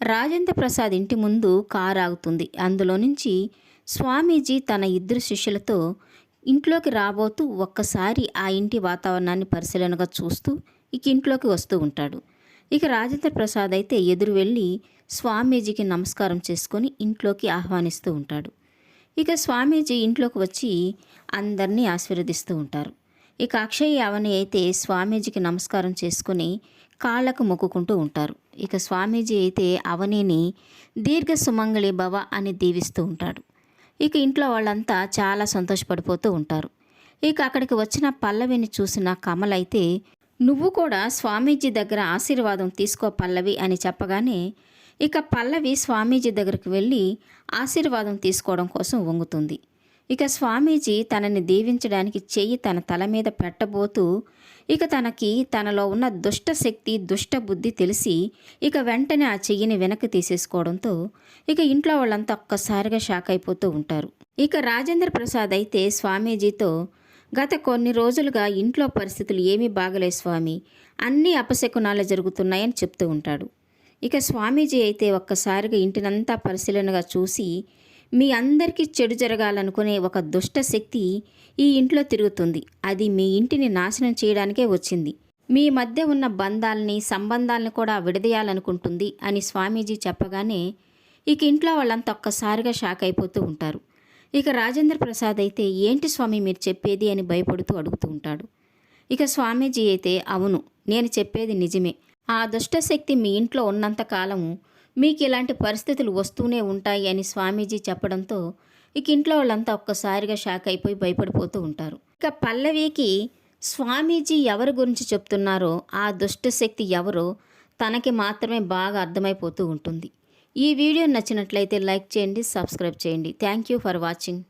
రాజేంద్ర ప్రసాద్ ఇంటి ముందు కారు ఆగుతుంది అందులో నుంచి స్వామీజీ తన ఇద్దరు శిష్యులతో ఇంట్లోకి రాబోతూ ఒక్కసారి ఆ ఇంటి వాతావరణాన్ని పరిశీలనగా చూస్తూ ఇక ఇంట్లోకి వస్తూ ఉంటాడు. ఇక రాజేంద్ర ప్రసాద్ అయితే ఎదురు వెళ్ళి స్వామీజీకి నమస్కారం చేసుకొని ఇంట్లోకి ఆహ్వానిస్తూ ఉంటాడు. ఇక స్వామీజీ ఇంట్లోకి వచ్చి అందరినీ ఆశీర్వదిస్తూ ఉంటారు. ఇక అక్షయ్ అవని అయితే స్వామీజీకి నమస్కారం చేసుకుని కాళ్ళకు మొక్కుకుంటూ ఉంటారు. ఇక స్వామీజీ అయితే అవనిని దీర్ఘ సుమంగళి భవ అని దీవిస్తూ ఉంటాడు. ఇక ఇంట్లో వాళ్ళంతా చాలా సంతోషపడిపోతూ ఉంటారు. ఇక అక్కడికి వచ్చిన పల్లవిని చూసిన కమల్ అయితే నువ్వు కూడా స్వామీజీ దగ్గర ఆశీర్వాదం తీసుకో పల్లవి అని చెప్పగానే ఇక పల్లవి స్వామీజీ దగ్గరికి వెళ్ళి ఆశీర్వాదం తీసుకోవడం కోసం వంగుతుంది. ఇక స్వామీజీ తనని దీవించడానికి చెయ్యి తన తల మీద పెట్టబోతూ ఇక తనకి తనలో ఉన్న దుష్ట శక్తి తెలిసి ఇక వెంటనే ఆ చెయ్యిని వెనక్కి తీసేసుకోవడంతో ఇక ఇంట్లో వాళ్ళంతా ఒక్కసారిగా షాక్ అయిపోతూ ఉంటారు. ఇక రాజేంద్ర ప్రసాద్ అయితే స్వామీజీతో గత కొన్ని రోజులుగా ఇంట్లో పరిస్థితులు ఏమీ బాగలే స్వామి. అన్నీ అపశకునాలు జరుగుతున్నాయని చెప్తూ ఉంటాడు ఇక స్వామీజీ అయితే ఒక్కసారిగా ఇంటినంతా పరిశీలనగా చూసి మీ అందరికీ చెడు జరగాలనుకునే ఒక దుష్ట శక్తి ఈ ఇంట్లో తిరుగుతుంది. అది మీ ఇంటిని నాశనం చేయడానికే వచ్చింది. మీ మధ్య ఉన్న బంధాలని సంబంధాలను కూడా విడదీయాలనుకుంటుంది అని స్వామీజీ చెప్పగానే ఇక ఇంట్లో వాళ్ళంతా ఒక్కసారిగా షాక్ అయిపోతూ ఉంటారు. ఇక రాజేంద్ర ప్రసాద్ అయితే ఏంటి స్వామి మీరు చెప్పేది? అని భయపడుతూ అడుగుతూ ఉంటాడు. ఇక స్వామీజీ అయితే అవును నేను చెప్పేది నిజమే. ఆ దుష్టశక్తి మీ ఇంట్లో ఉన్నంతకాలము మీకు ఇలాంటి పరిస్థితులు వస్తూనే ఉంటాయి అని స్వామీజీ చెప్పడంతో ఇక ఇంట్లో వాళ్ళంతా ఒక్కసారిగా షాక్ అయిపోయి భయపడిపోతూ ఉంటారు. ఇక పల్లవికి స్వామీజీ ఎవరి గురించి చెప్తున్నారో ఆ దుష్టశక్తి ఎవరో తనకి మాత్రమే బాగా అర్థమైపోతూ ఉంటుంది. ఈ వీడియో నచ్చినట్లయితే లైక్ చేయండి సబ్స్క్రైబ్ చేయండి. Thank you for watching.